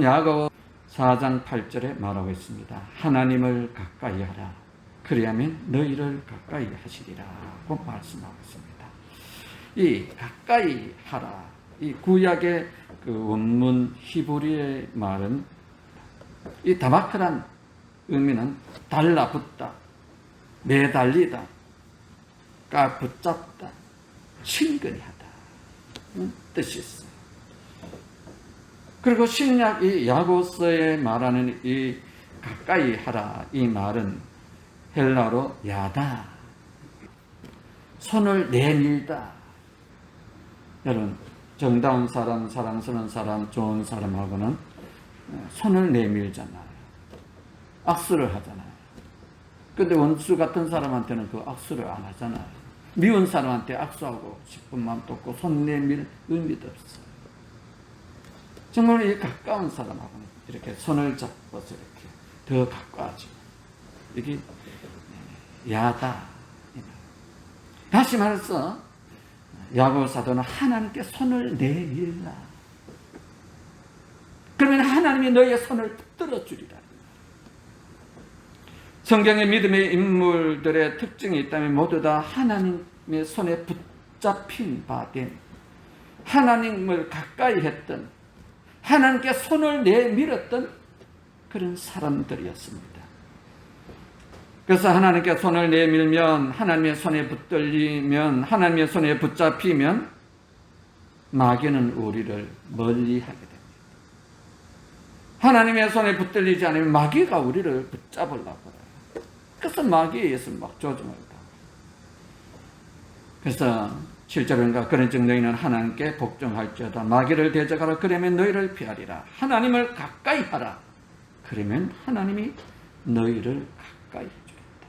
야고 4장 8절에 말하고 있습니다. 하나님을 가까이 하라. 그리하면 너희를 가까이 하시리라고 말씀하고 있습니다. 이 가까이 하라. 이 구약의 그 원문 히브리의 말은 이 다마크란 의미는 달라붙다, 매달리다, 까 붙잡다, 친근히 하다 음, 뜻이 있어요. 그리고 신약 이 야고서에 말하는 이 가까이 하라. 이 말은 헬라로 야다. 손을 내밀다. 여러분 정다운 사람 사랑스러운 사람 좋은 사람하고는 손을 내밀잖아요. 악수를 하잖아요. 근데 원수 같은 사람한테는 그 악수를 안 하잖아요. 미운 사람한테 악수하고 싶은 마음 도 없고 손 내밀 의미도 없어요 정말 이 가까운 사람하고는 이렇게 손을 잡고서 이렇게 더 가까워지고 이게 야다. 다시 말해서 야고 사도는 하나님께 손을 내밀라. 그러면 하나님이 너의 손을 붙들어 주리라. 성경의 믿음의 인물들의 특징이 있다면 모두 다 하나님의 손에 붙잡힌 바된 하나님을 가까이 했던 하나님께 손을 내밀었던 그런 사람들이었습니다. 그래서 하나님께 손을 내밀면 하나님의 손에 붙들리면 하나님의 손에 붙잡히면 마귀는 우리를 멀리하게 됩니다. 하나님의 손에 붙들리지 않으면 마귀가 우리를 붙잡으려고 그래요. 그래서 마귀에 의해서 막 조종을 하고. 그래서 7절인가 그런 즉 너희는 하나님께 복종할지어다. 마귀를 대적하라. 그러면 너희를 피하리라. 하나님을 가까이 하라. 그러면 하나님이 너희를 가까이 해주겠다.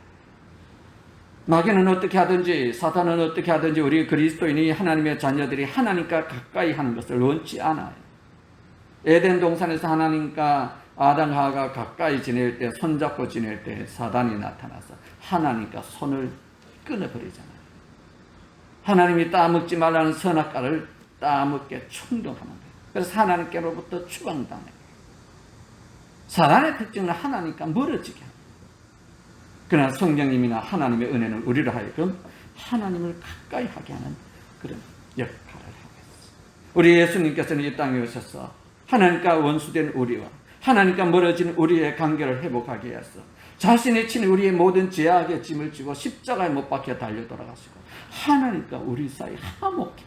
마귀는 어떻게 하든지 사탄은 어떻게 하든지 우리 그리스도인이 하나님의 자녀들이 하나님과 가까이 하는 것을 원치 않아요. 에덴 동산에서 하나님과 아담 하가 가까이 지낼 때 손잡고 지낼 때 사단이 나타나서 하나님과 손을 끊어버리잖아요 하나님이 따먹지 말라는 선악과를 따먹게 충동하는 거예요. 그래서 하나님께로부터 추방당해요. 사단의 특징은 하나님과 멀어지게 합니다. 그러나 성령님이나 하나님의 은혜는 우리를 하여금 하나님을 가까이 하게 하는 그런 역할을 하고 있어요. 우리 예수님께서는 이 땅에 오셔서 하나님과 원수된 우리와 하나님과 멀어진 우리의 관계를 회복하기 위해서 자신이 친 우리의 모든 죄악의 짐을 지고 십자가에 못 박혀 달려 돌아가시고 하나님과 우리 사이 화목해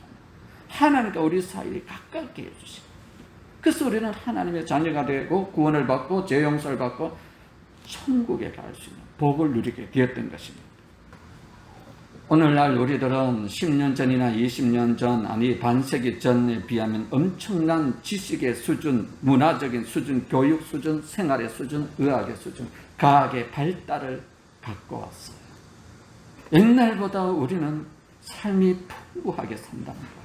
하나님과 우리 사이를 가깝게 해주시고 그래서 우리는 하나님의 자녀가 되고 구원을 받고 죄 용서를 받고 천국에 갈 수 있는 복을 누리게 되었던 것입니다. 오늘날 우리들은 10년 전이나 20년 전, 아니 반세기 전에 비하면 엄청난 지식의 수준, 문화적인 수준, 교육 수준, 생활의 수준, 의학의 수준, 과학의 발달을 갖고 왔어요. 옛날보다 우리는 삶이 풍부하게 산다는 거예요.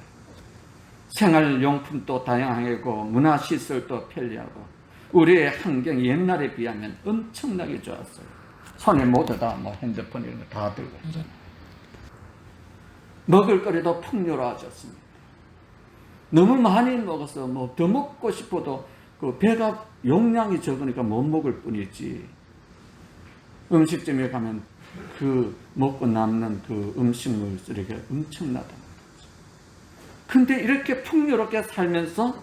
생활용품도 다양하고 문화시설도 편리하고 우리의 환경이 옛날에 비하면 엄청나게 좋았어요. 손에 모두 다 뭐 핸드폰 이런 거 다 들고 있잖아요. 먹을 거리도 풍요로워졌습니다. 너무 많이 먹어서 뭐 더 먹고 싶어도 그 배가 용량이 적으니까 못 먹을 뿐이지. 음식점에 가면 그 먹고 남는 그 음식물 쓰레기가 엄청나다는 거죠. 근데 이렇게 풍요롭게 살면서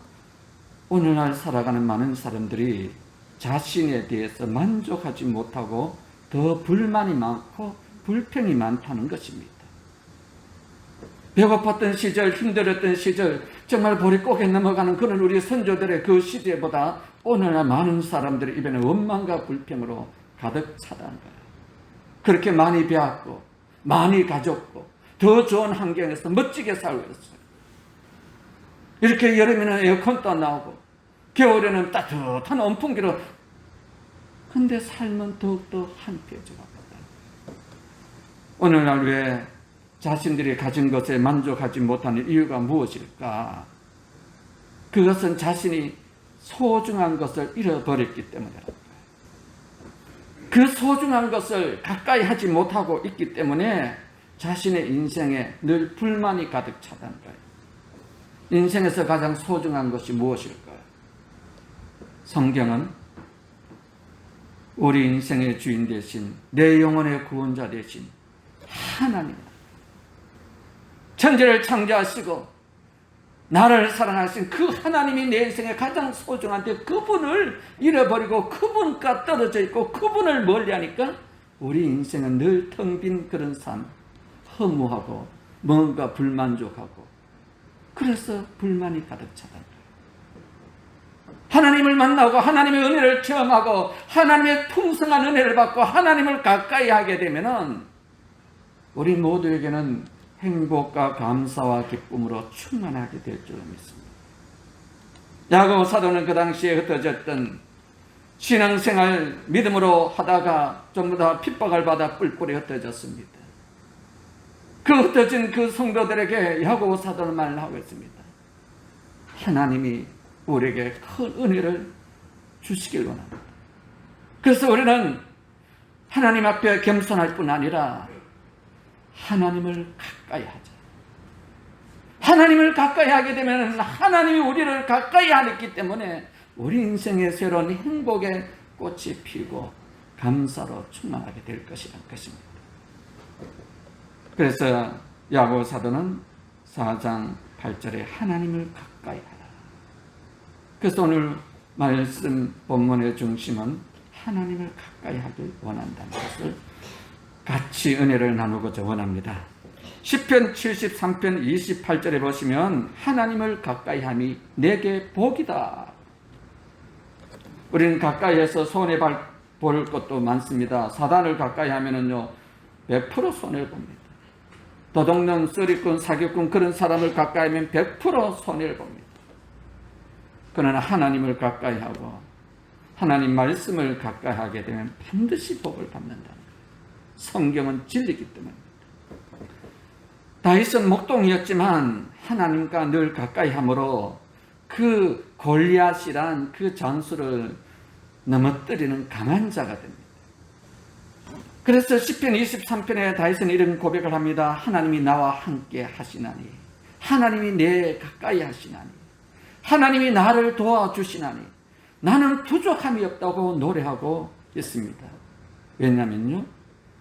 오늘날 살아가는 많은 사람들이 자신에 대해서 만족하지 못하고 더 불만이 많고 불평이 많다는 것입니다. 배고팠던 시절, 힘들었던 시절, 정말 볼이 꼬개 넘어가는 그런 우리 선조들의 그 시대보다 오늘날 많은 사람들의 입에는 원망과 불평으로 가득 차다는 거예요. 그렇게 많이 배웠고, 많이 가졌고, 더 좋은 환경에서 멋지게 살고 있어요. 이렇게 여름에는 에어컨도 안 나오고, 겨울에는 따뜻한 온풍기로. 근데 삶은 더욱더 한피해져 갑니다. 오늘날 왜 자신들이 가진 것에 만족하지 못하는 이유가 무엇일까? 그것은 자신이 소중한 것을 잃어버렸기 때문이랍니다. 그 소중한 것을 가까이 하지 못하고 있기 때문에 자신의 인생에 늘 불만이 가득 차다는 거예요. 인생에서 가장 소중한 것이 무엇일까요? 성경은 우리 인생의 주인 대신 내 영혼의 구원자 대신 하나님 천지를 창조하시고 나를 사랑하신 그 하나님이 내 인생의 가장 소중한데 그분을 잃어버리고 그분과 떨어져 있고 그분을 멀리하니까 우리 인생은 늘 텅 빈 그런 삶 허무하고 뭔가 불만족하고 그래서 불만이 가득 차다. 하나님을 만나고 하나님의 은혜를 체험하고 하나님의 풍성한 은혜를 받고 하나님을 가까이 하게 되면은 우리 모두에게는 행복과 감사와 기쁨으로 충만하게 될줄 믿습니다. 야고보 사도는 그 당시에 흩어졌던 신앙생활 믿음으로 하다가 전부 다 핍박을 받아 뿔뿔이 흩어졌습니다. 그 흩어진 그 성도들에게 야고보 사도는 말을 하고 있습니다. 하나님이 우리에게 큰 은혜를 주시길 원합니다. 그래서 우리는 하나님 앞에 겸손할 뿐 아니라 하나님을 가까이 하자. 하나님을 가까이 하게 되면 하나님이 우리를 가까이 하기 때문에 우리 인생의 새로운 행복의 꽃이 피고 감사로 충만하게 될 것이 란 것입니다. 그래서 야고 사도는 4장 8절에 하나님을 가까이 하라. 그래서 오늘 말씀 본문의 중심은 하나님을 가까이 하길 원한다는 것을 같이 은혜를 나누고자 원합니다. 10편 73편 28절에 보시면 하나님을 가까이 함이 내게 복이다. 우리는 가까이에서 손해 볼 것도 많습니다. 사단을 가까이 하면은요 100% 손해를 봅니다. 도둑놈, 쓰리꾼, 사기꾼 그런 사람을 가까이 하면 100% 손해를 봅니다. 그러나 하나님을 가까이 하고 하나님 말씀을 가까이 하게 되면 반드시 복을 받는다. 성경은 진리기 때문에. 다윗은 목동이었지만 하나님과 늘 가까이 함으로 그 골리앗이란 그 장수를 넘어뜨리는 강한 자가 됩니다. 그래서 10편 23편에 다윗은 이런 고백을 합니다. 하나님이 나와 함께 하시나니 하나님이 내 가까이 하시나니 하나님이 나를 도와주시나니 나는 부족함이 없다고 노래하고 있습니다. 왜냐면요.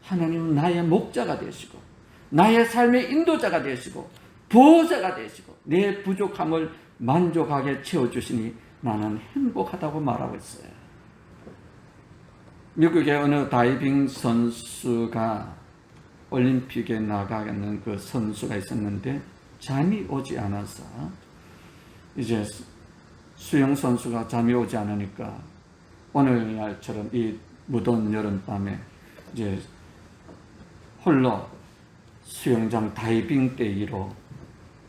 하나님은 나의 목자가 되시고 나의 삶의 인도자가 되시고 보호자가 되시고 내 부족함을 만족하게 채워주시니 나는 행복하다고 말하고 있어요. 미국의 어느 다이빙 선수가 올림픽에 나가는 그 선수가 있었는데 잠이 오지 않아서 이제 수영 선수가 잠이 오지 않으니까 오늘날처럼 이 무더운 여름밤에 이제 홀로 수영장 다이빙 대기로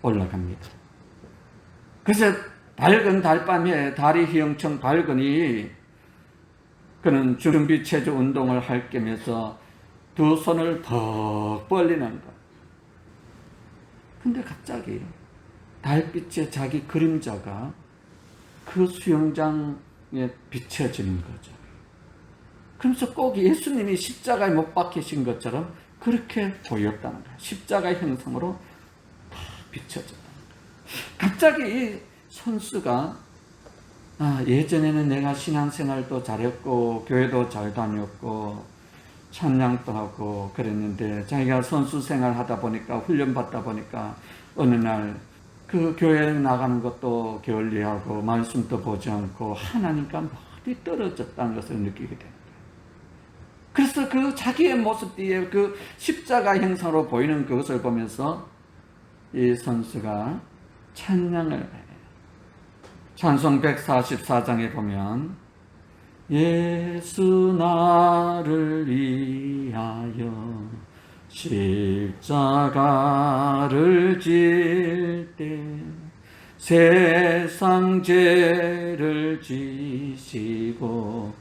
올라갑니다. 그래서 밝은 달밤에 달이 휘영청 밝으니 그는 준비 체조 운동을 할 겸해서 두 손을 더 벌리는 것. 근데 갑자기 달빛에 자기 그림자가 그 수영장에 비춰지는 거죠. 그러면서 꼭 예수님이 십자가에 못 박히신 것처럼 그렇게 보였다는 거예요. 십자가의 형상으로 다 비춰졌다는 거예요. 갑자기 이 선수가 아, 예전에는 내가 신앙생활도 잘했고 교회도 잘 다녔고 찬양도 하고 그랬는데 자기가 선수 생활 하다 보니까 훈련 받다 보니까 어느 날 그 교회 나가는 것도 게을리하고 말씀도 보지 않고 하나님과 멀리 떨어졌다는 것을 느끼게 됩니다. 그래서 그 자기의 모습 뒤에 그 십자가 형상으로 보이는 그것을 보면서 이 선수가 찬양을 해요. 찬송 144장에 보면 예수 나를 위하여 십자가를 질 때 세상 죄를 지시고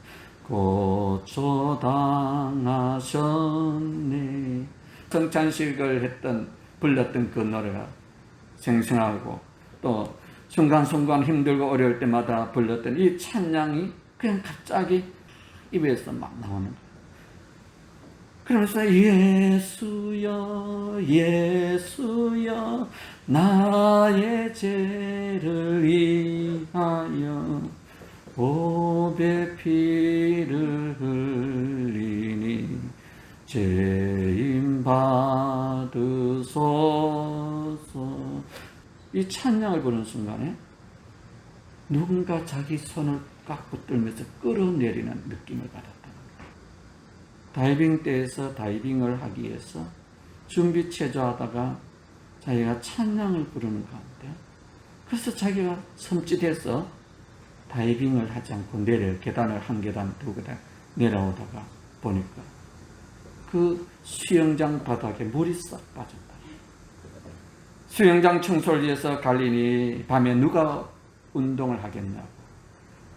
고초당하셨네. 성찬식을 했던, 불렀던 그 노래가 생생하고 또 순간순간 힘들고 어려울 때마다 불렀던 이 찬양이 그냥 갑자기 입에서 막 나오는 거예요. 그러면서 예수여 예수여 나의 죄를 위하여 보배 피를 흘리니 죄인 받으소서 이 찬양을 부르는 순간에 누군가 자기 손을 꽉 붙들면서 끌어내리는 느낌을 받았다. 다이빙 때에서 다이빙을 하기 위해서 준비 체조하다가 자기가 찬양을 부르는 가운데 그래서 자기가 섬찟해서 다이빙을 하지 않고 내려 계단을 한 계단 두 계단 내려오다가 보니까 그 수영장 바닥에 물이 싹 빠졌다. 수영장 청소를 위해서 갈리니 밤에 누가 운동을 하겠냐고.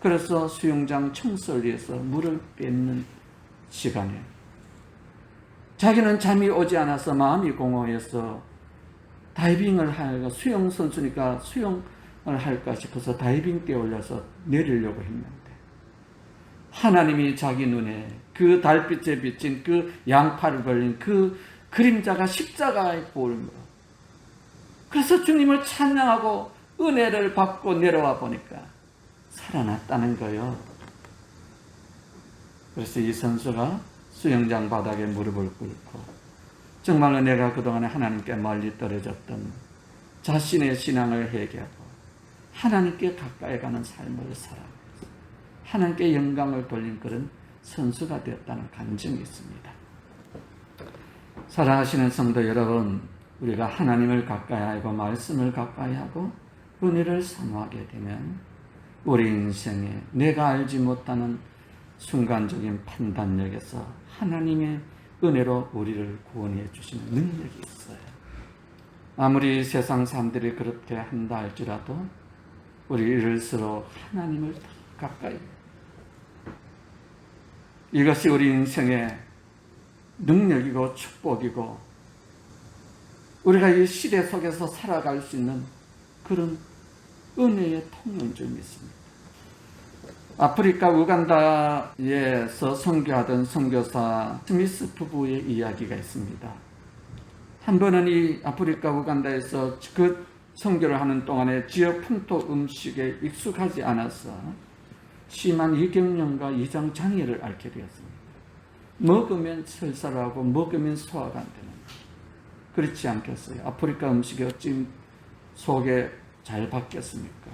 그래서 수영장 청소를 위해서 물을 뺏는 시간에 자기는 잠이 오지 않아서 마음이 공허해서 다이빙을 할까 수영 선수니까 수영을 할까 싶어서 다이빙 때 올려서 내리려고 했는데 하나님이 자기 눈에 그 달빛에 비친 그 양팔을 벌린 그 그림자가 십자가에 거. 그래서 주님을 찬양하고 은혜를 받고 내려와 보니까 살아났다는 거요. 그래서 이 선수가 수영장 바닥에 무릎을 꿇고 정말로 내가 그동안에 하나님께 멀리 떨어졌던 자신의 신앙을 회개하고 하나님께 가까이 가는 삶을 살아가면서 하나님께 영광을 돌린 그런 선수가 되었다는 간증이 있습니다. 사랑하시는 성도 여러분, 우리가 하나님을 가까이 하고 말씀을 가까이 하고 은혜를 사모하게 되면 우리 인생에 내가 알지 못하는 순간적인 판단력에서 하나님의 은혜로 우리를 구원해 주시는 능력이 있어요. 아무리 세상 사람들이 그렇게 한다 할지라도 우리 이럴수록 하나님을 더 가까이 이것이 우리 인생의 능력이고 축복이고 우리가 이 시대 속에서 살아갈 수 있는 그런 은혜의 통용점이 있습니다. 아프리카 우간다에서 선교하던 선교사 스미스 부부의 이야기가 있습니다. 한 번은 이 아프리카 우간다에서 그 선교를 하는 동안에 지역 풍토 음식에 익숙하지 않아서 심한 이경련과 이장 장애를 앓게 되었습니다. 먹으면 설사하고 먹으면 소화가 안 되는 그렇지 않겠어요? 아프리카 음식이 어찌 속에 잘 받겠습니까?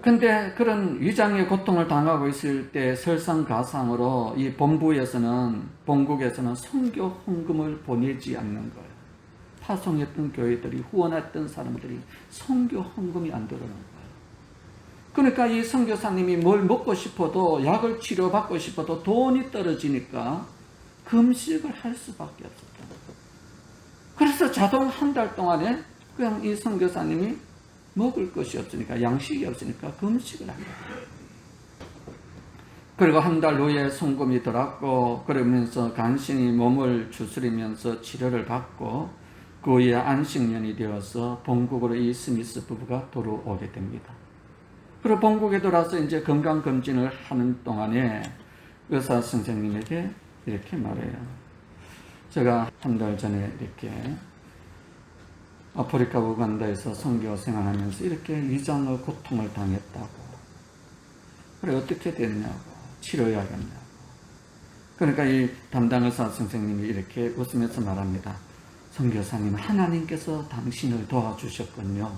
근데 그런 위장의 고통을 당하고 있을 때 설상가상으로 이 본부에서는 본국에서는 선교 헌금을 보내지 않는 거예요. 파송했던 교회들이 후원했던 사람들이 선교 헌금이 안 들어오는 거예요. 그러니까 이 선교사님이 뭘 먹고 싶어도 약을 치료받고 싶어도 돈이 떨어지니까 금식을 할 수밖에 없었다. 그래서 자동 한 달 동안에 그냥 이 선교사님이 먹을 것이 없으니까 양식이 없으니까 금식을 한 거예요. 그리고 한 달 후에 송금이 들었고 그러면서 간신히 몸을 추스리면서 치료를 받고 그 후에 안식년이 되어서 본국으로 이 스미스 부부가 돌아오게 됩니다. 그리고 본국에 돌아서 이제 건강 검진을 하는 동안에 의사 선생님에게 이렇게 말해요. 제가 한 달 전에 이렇게 아프리카 우간다에서 선교 생활하면서 이렇게 위장의 고통을 당했다고. 그래 어떻게 됐냐고 치료해야겠냐고. 그러니까 이 담당 의사 선생님이 이렇게 웃으면서 말합니다. 선교사님 하나님께서 당신을 도와주셨군요.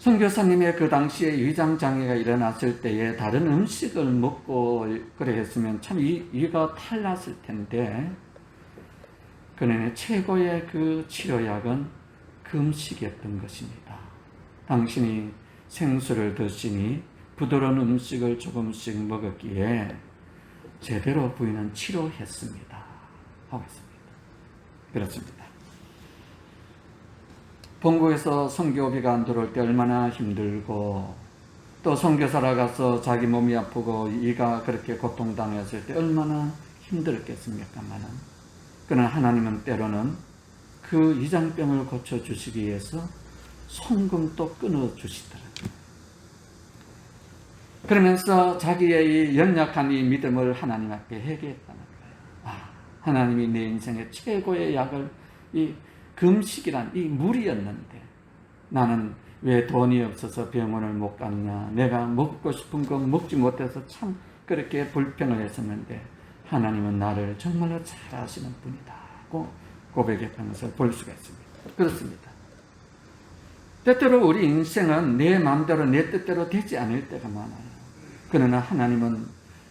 선교사님의 그 당시에 위장 장애가 일어났을 때에 다른 음식을 먹고 그래 했으면 참 이, 이가 탈났을 텐데 그는 최고의 그 치료약은 금식이었던 것입니다. 당신이 생수를 드시니 부드러운 음식을 조금씩 먹었기에 제대로 부인은 치료했습니다. 하고 있습니다. 그렇습니다. 본국에서 성교비가 안 들어올 때 얼마나 힘들고 또 성교사라 가서 자기 몸이 아프고 이가 그렇게 고통당했을 때 얼마나 힘들었겠습니까만은 그러나 하나님은 때로는 그 이장병을 고쳐주시기 위해서 송금도 끊어주시더라고요. 그러면서 자기의 이 연약한 이 믿음을 하나님 앞에. 아, 하나님이 내 인생의 최고의 약을 이 금식이란 이 물이었는데 나는 왜 돈이 없어서 병원을 못 가느냐? 내가 먹고 싶은 거 먹지 못해서 참 그렇게 불평을 했었는데 하나님은 나를 정말로 잘 아시는 분이다고 고백했다는 것을 볼 수가 있습니다. 그렇습니다. 때때로 우리 인생은 내 마음대로 내 뜻대로 되지 않을 때가 많아요. 그러나 하나님은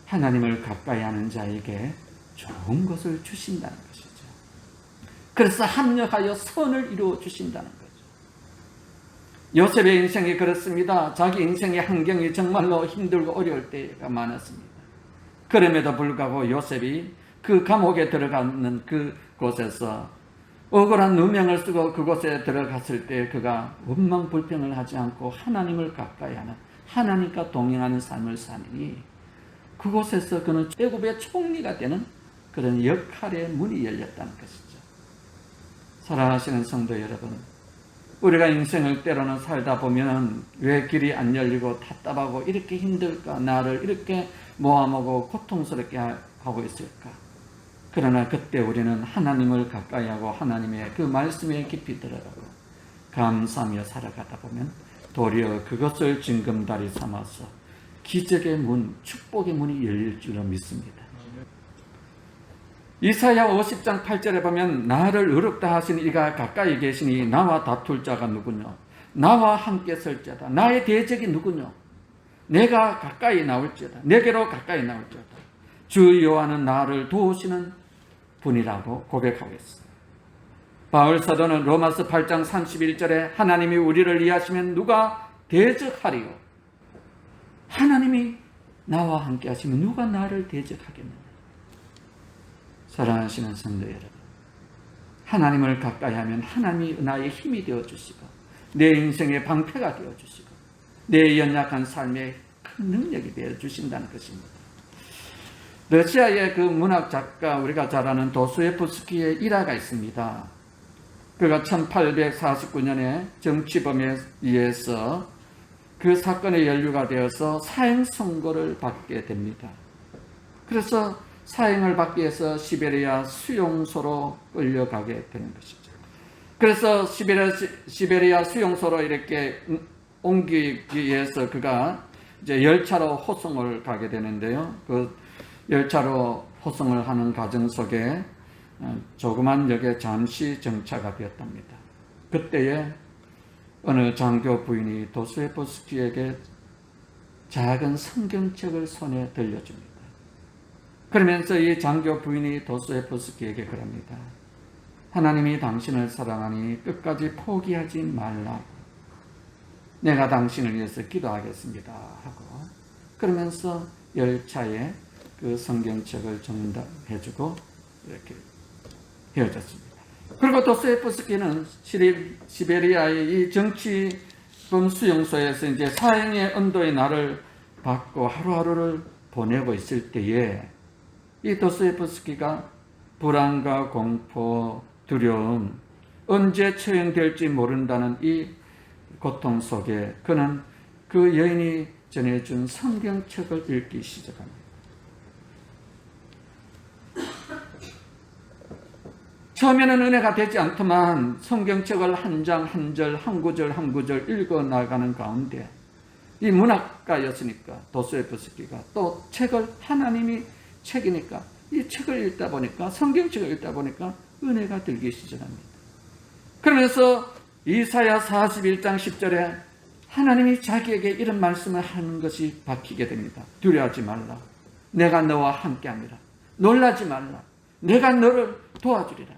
하나님을 가까이 하는 자에게 좋은 것을 주신다는 것이죠. 그래서 합력하여 선을 이루어 주신다는 거죠. 요셉의 인생이 그렇습니다. 자기 인생의 환경이 정말로 힘들고 어려울 때가 많았습니다. 그럼에도 불구하고 요셉이 그 감옥에 들어가는 그 곳에서 억울한 누명을 쓰고 그곳에 들어갔을 때 그가 원망 불평을 하지 않고 하나님을 가까이 하는 하나님과 동행하는 삶을 사니 그곳에서 그는 애굽의 총리가 되는 그런 역할의 문이 열렸다는 것이죠. 사랑하시는 성도 여러분, 우리가 인생을 때로는 살다 보면 왜 길이 안 열리고 답답하고 이렇게 힘들까? 나를 이렇게 모함하고 고통스럽게 하고 있을까? 그러나 그때 우리는 하나님을 가까이 하고 하나님의 그 말씀에 깊이 들어가고 감사하며 살아가다 보면 도리어 그것을 징검다리 삼아서 기적의 문, 축복의 문이 열릴 줄로 믿습니다. 이사야 50장 8절에 보면 나를 의롭다 하신 이가 가까이 계시니 나와 다툴 자가 누구냐? 나와 함께 설 자다. 나의 대적이 누구냐? 내가 가까이 나올지어다. 내게로 가까이 나올지어다. 주 여호와는 나를 도우시는 분이라고 있어요. 바울 사도는 로마서 8장 31절에 하나님이 우리를 이해하시면 누가 대적하리요? 하나님이 나와 함께 하시면 누가 나를 대적하겠느냐? 사랑하시는 성도 여러분. 하나님을 가까이 하면 하나님이 나의 힘이 되어 주시고 내 인생의 방패가 되어 주시고 내 연약한 삶에 큰 능력이 되어 주신다는 것입니다. 러시아의 그 문학 작가 우리가 잘 아는 도스토옙스키의 일화가 있습니다. 그가 1849년에 정치범에 의해서 그 사건의 연루가 되어서 사형 선고를 받게 됩니다. 그래서 사형을 받기 위해서 시베리아 수용소로 끌려가게 되는 것이죠. 그래서 시베리아, 시베리아 수용소로 이렇게 옮기기 위해서 그가 이제 열차로 호송을 가게 되는데요. 그 열차로 호송을 하는 과정 속에 조그만 역에 잠시 정차가 되었답니다. 그때에 어느 장교 부인이 도스토옙스키에게 작은 성경책을 손에 들려줍니다. 그러면서 이 장교 부인이 도스토옙스키에게 그럽니다. 하나님이 당신을 사랑하니 끝까지 포기하지 말라. 내가 당신을 위해서 기도하겠습니다. 하고 그러면서 열차에 그 성경책을 전달해주고 이렇게 헤어졌습니다. 그리고 도스토옙스키는 시베리아의 이 정치 범 수용소에서 이제 사형의 언도의 날을 받고 하루하루를 보내고 있을 때에 이 도스토옙스키가 불안과 공포, 두려움, 언제 처형될지 모른다는 이 고통 속에 그는 그 여인이 전해준 성경책을 읽기 시작합니다. 처음에는 은혜가 되지 않더만 성경책을 한 장 한 절, 한 구절 한 구절 읽어 나가는 가운데 이 문학가였으니까 도스토옙스키가 또 책을 하나님이 책이니까 이 책을 읽다 보니까 성경책을 읽다 보니까 은혜가 들기 시작합니다. 그러면서 이사야 41장 10절에 하나님이 자기에게 이런 말씀을 하는 것이 박히게 됩니다. 두려워하지 말라. 내가 너와 함께합니다. 놀라지 말라. 내가 너를 도와주리라.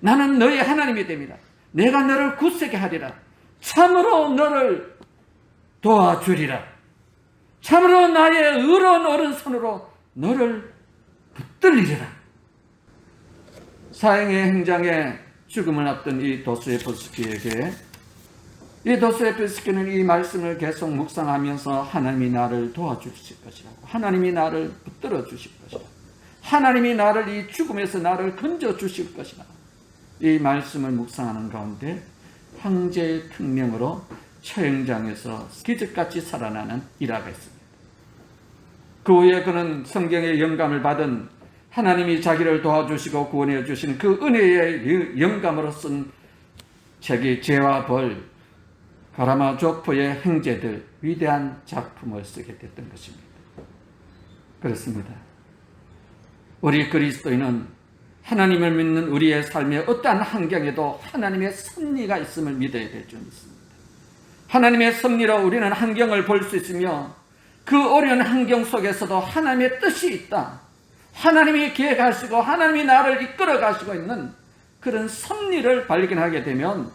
나는 너의 하나님이 됩니다. 내가 너를 굳세게 하리라. 참으로 너를 도와주리라. 참으로 나의 의로운 오른손으로 너를 붙들리리라. 사형의 행장에 죽음을 앞둔 이 도스토옙스키에게 이 도스토옙스키는 이 말씀을 계속 묵상하면서 하나님이 나를 도와주실 것이라고 하나님이 나를 붙들어 주실 것이라 하나님이 나를 이 죽음에서 나를 건져 주실 것이라 이 말씀을 묵상하는 가운데 황제의 특명으로 처형장에서 기적같이 살아나는 일화가 있습니다. 그 후에 그는 성경의 영감을 받은 하나님이 자기를 도와주시고 구원해 주시는 그 은혜의 영감으로 쓴 책이 죄와 벌, 가라마 조프의 행제들 위대한 작품을 쓰게 됐던 것입니다. 그렇습니다. 우리 그리스도인은 하나님을 믿는 우리의 삶의 어떠한 환경에도 하나님의 섭리가 있음을 믿어야 될 줄 믿습니다. 하나님의 섭리로 우리는 환경을 볼 수 있으며 그 어려운 환경 속에서도 하나님의 뜻이 있다. 하나님이 계획하시고 하나님이 나를 이끌어 가시고 있는 그런 섭리를 발견하게 되면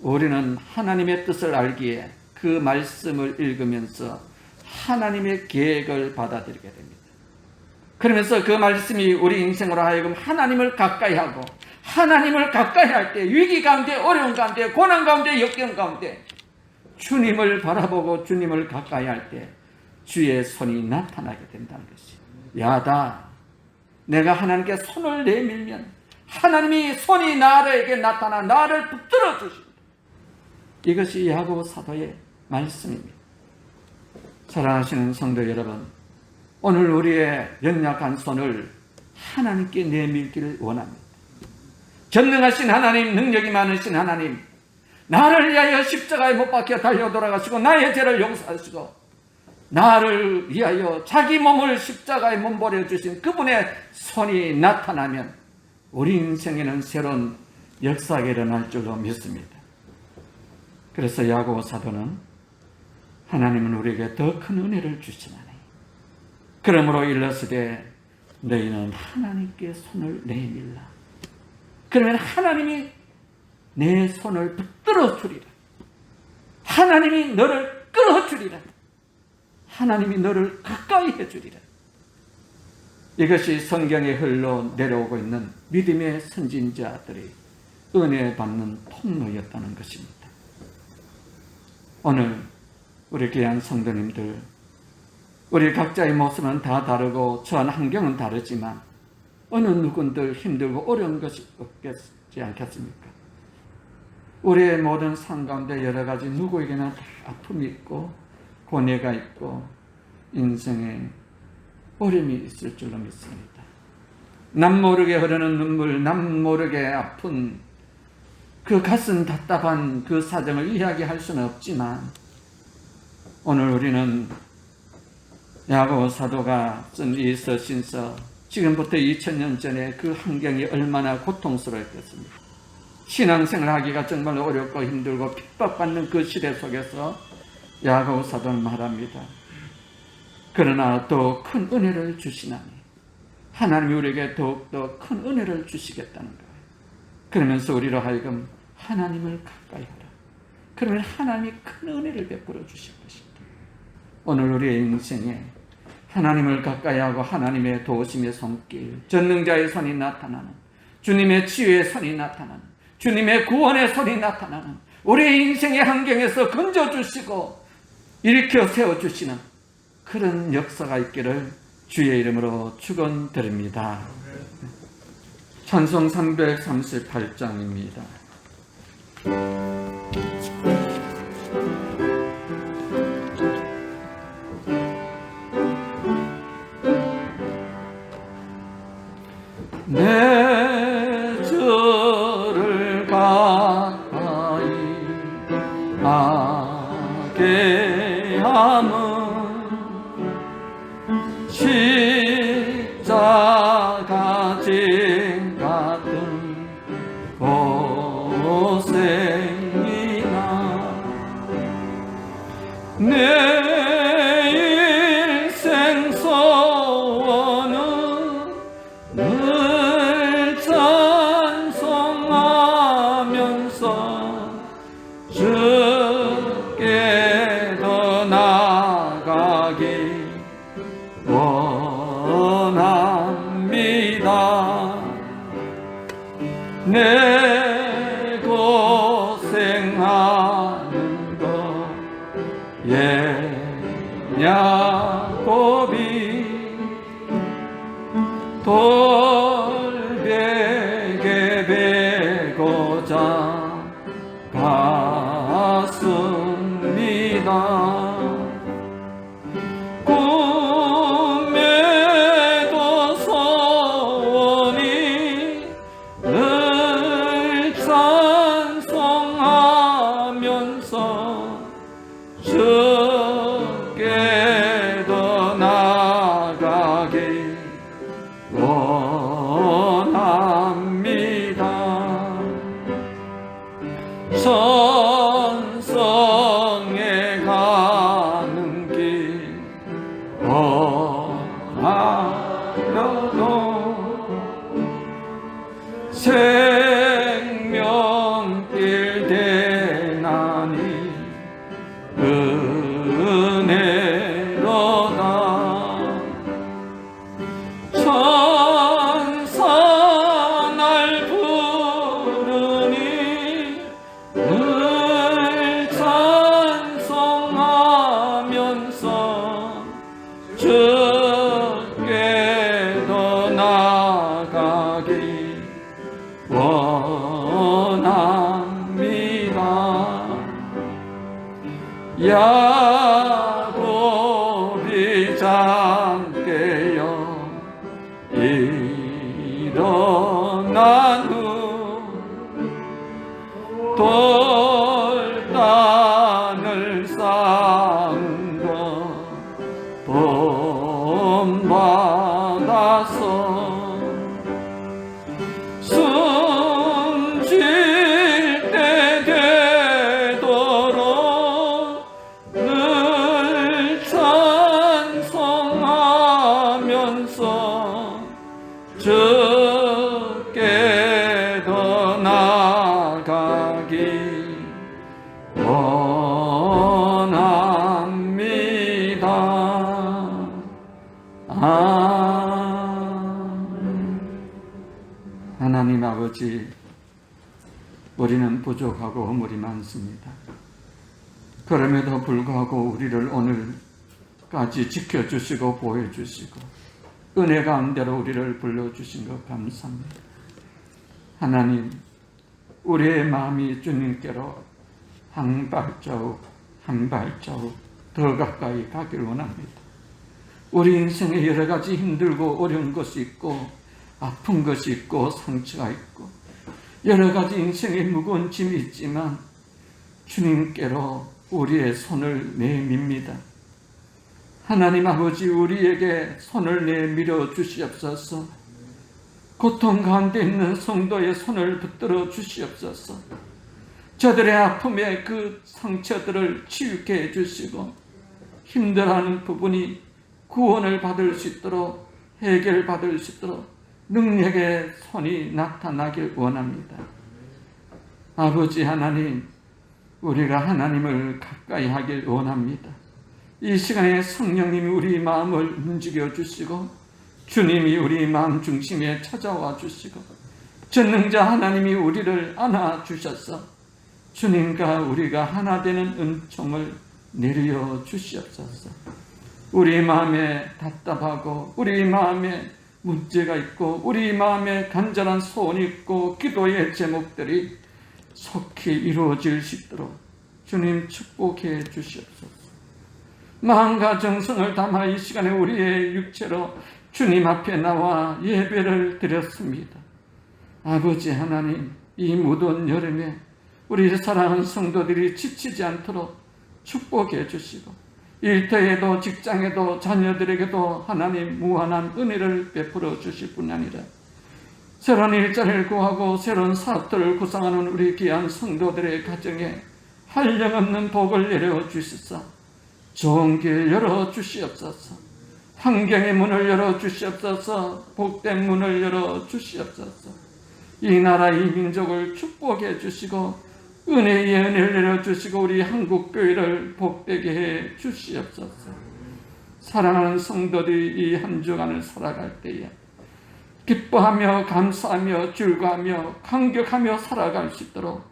우리는 하나님의 뜻을 알기에 그 말씀을 읽으면서 하나님의 계획을 받아들이게 됩니다. 그러면서 그 말씀이 우리 인생으로 하여금 하나님을 가까이 하고 하나님을 가까이 할 때 위기 가운데 어려운 가운데 고난 가운데 역경 가운데 주님을 바라보고 주님을 가까이 할 때 주의 손이 나타나게 된다는 것이 야다. 내가 하나님께 손을 내밀면 하나님이 손이 나에게 나타나 나를 붙들어 주신다. 이것이 야고보 사도의 말씀입니다. 사랑하시는 성도 여러분 오늘 우리의 연약한 손을 하나님께 내밀기를 원합니다. 전능하신 하나님 능력이 많으신 하나님 나를 위하여 십자가에 못 박혀 달려 돌아가시고 나의 죄를 용서하시고 나를 위하여 자기 몸을 십자가에 몸버려 주신 그분의 손이 나타나면 우리 인생에는 새로운 역사가 일어날 줄로 믿습니다. 그래서 야고보 사도는 하나님은 우리에게 더 큰 은혜를 주시나니 그러므로 일러스되 너희는 하나님께 손을 내밀라. 그러면 하나님이 내 손을 붙들어 주리라. 하나님이 너를 끌어 주리라. 하나님이 너를 가까이 해 주리라. 이것이 성경에 흘러 내려오고 있는 믿음의 선진자들이 은혜 받는 통로였다는 것입니다. 오늘 우리 귀한 성도님들, 우리 각자의 모습은 다 다르고 처한 환경은 다르지만 어느 누군들 힘들고 어려운 것이 없겠지 않겠습니까? 우리의 모든 삶 가운데 여러 가지 누구에게나 다 아픔이 있고 고뇌가 있고 인생에 어려움이 있을 줄로 믿습니다. 남 모르게 흐르는 눈물, 남 모르게 아픈 그 가슴 답답한 그 사정을 이야기할 수는 없지만 오늘 우리는 야고 사도가 쓴 이 서신서 지금부터 2000년 전에 그 환경이 얼마나 고통스러웠겠습니까? 신앙생활 하기가 정말 어렵고 힘들고 핍박받는 그 시대 속에서 야고보 사도는 말합니다. 그러나 더 큰 은혜를 주시나니 하나님이 우리에게 더욱더 큰 은혜를 주시겠다는 거예요. 그러면서 우리로 하여금 하나님을 가까이 하라. 그러면 하나님이 큰 은혜를 베풀어 주실 것입니다. 오늘 우리의 인생에 하나님을 가까이 하고 하나님의 도우심의 손길, 전능자의 손이 나타나는 주님의 치유의 손이 나타나는 주님의 구원의 손이 나타나는 우리의 인생의 환경에서 건져주시고 일으켜 세워주시는 그런 역사가 있기를 주의 이름으로 축원드립니다. 찬송 338장입니다. 내 부족하고 허물이 많습니다. 그럼에도 불구하고 우리를 오늘까지 지켜주시고 보호해주시고 은혜 가운데로 우리를 불러주신 것 감사합니다. 하나님, 우리의 마음이 주님께로 한 발자국 한 발자국 더 가까이 가길 원합니다. 우리 인생에 여러 가지 힘들고 어려운 것이 있고 아픈 것이 있고 상처가 있고 여러 가지 인생에 무거운 짐이 있지만 주님께로 우리의 손을 내밉니다. 하나님 아버지 우리에게 손을 내밀어 주시옵소서. 고통 가운데 있는 성도의 손을 붙들어 주시옵소서. 저들의 아픔의 그 상처들을 치유케 해주시고 힘들어하는 부분이 구원을 받을 수 있도록 해결받을 수 있도록 능력의 손이 나타나길 원합니다. 아버지 하나님, 우리가 하나님을 가까이 하길 원합니다. 이 시간에 성령님이 우리 마음을 움직여 주시고 주님이 우리 마음 중심에 찾아와 주시고 전능자 하나님이 우리를 안아 주셔서 주님과 우리가 하나 되는 은총을 내려 주시옵소서. 우리 마음에 답답하고 우리 마음에 문제가 있고 우리 마음에 간절한 소원이 있고 기도의 제목들이 속히 이루어질 수 있도록 주님 축복해 주시옵소서. 마음과 정성을 담아 이 시간에 우리의 육체로 주님 앞에 나와 예배를 드렸습니다. 아버지 하나님, 이 무더운 여름에 우리 사랑하는 성도들이 지치지 않도록 축복해 주시고 일터에도 직장에도 자녀들에게도 하나님 무한한 은혜를 베풀어 주실 뿐 아니라 새로운 일자리를 구하고 새로운 사업들을 구상하는 우리 귀한 성도들의 가정에 한량없는 복을 내려 주시사 좋은 길 열어 주시옵소서. 환경의 문을 열어 주시옵소서. 복된 문을 열어 주시옵소서. 이 나라 이 민족을 축복해 주시고 은혜의 은혜를 내려주시고 우리 한국교회를 복되게 해 주시옵소서. 사랑하는 성도들이 이 한 주간을 살아갈 때에 기뻐하며 감사하며 즐거하며 감격하며 살아갈 수 있도록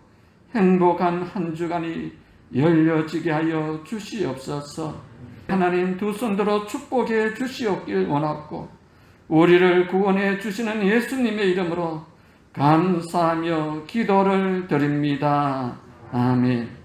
행복한 한 주간이 열려지게 하여 주시옵소서. 하나님 두 손 들어 축복해 주시옵길 원하고 우리를 구원해 주시는 예수님의 이름으로 감사하며 기도를 드립니다. 아멘.